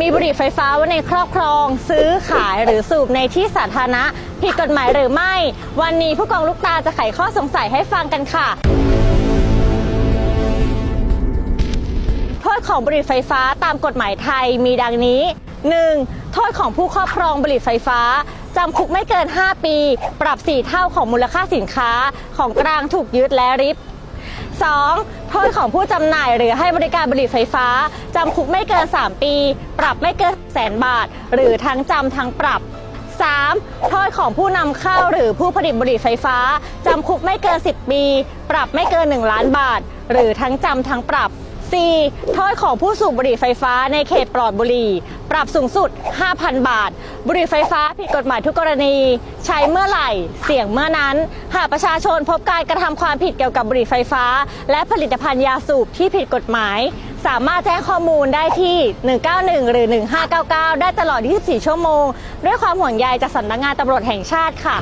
มีบุหรี่ไฟฟ้าไว้ในครอบครอง ซื้อขายหรือสูบในที่สาธารณะผิดกฎหมายหรือไม่ วันนี้ผู้กองลูกตาจะไขข้อสงสัยให้ฟังกันค่ะ โทษของบุหรี่ไฟฟ้าตามกฎหมายไทยมีดังนี้ 1. โทษของผู้ครอบครองบุหรี่ไฟฟ้าจำคุกไม่เกิน 5 ปี ปรับ 4 เท่าของมูลค่าสินค้า ของกลางถูกยึดและริบ 2. โทษของผู้จำหน่ายหรือให้บริการบุหรี่ไฟฟ้า จำคุกไม่เกิน 3 ปี ปรับไม่เกินแสนบาท หรือทั้งจำทั้งปรับ 3. โทษของผู้นำเข้าหรือผู้ผลิตบุหรี่ไฟฟ้า จำคุกไม่เกิน 10 ปี ปรับไม่เกิน 1 ล้านบาท หรือทั้งจำทั้งปรับ 4. โทษของผู้สูบบุหรี่ไฟฟ้าในเขตปลอดบุหรี่ ปรับสูงสุด 5,000 บาท บุหรี่ไฟฟ้าผิดกฎหมายทุกกรณี ใช้เมื่อไหร่ เสี่ยงเมื่อนั้น หากประชาชนพบการกระทำความผิดเกี่ยวกับบุหรี่ไฟฟ้า และผลิตภัณฑ์ยาสูบที่ผิดกฎหมาย สามารถแจ้งข้อมูลได้ที่ 191 หรือ 1599 ได้ตลอด 24 ชั่วโมง ด้วยความห่วงใยจากสำนักงานตำรวจแห่งชาติค่ะ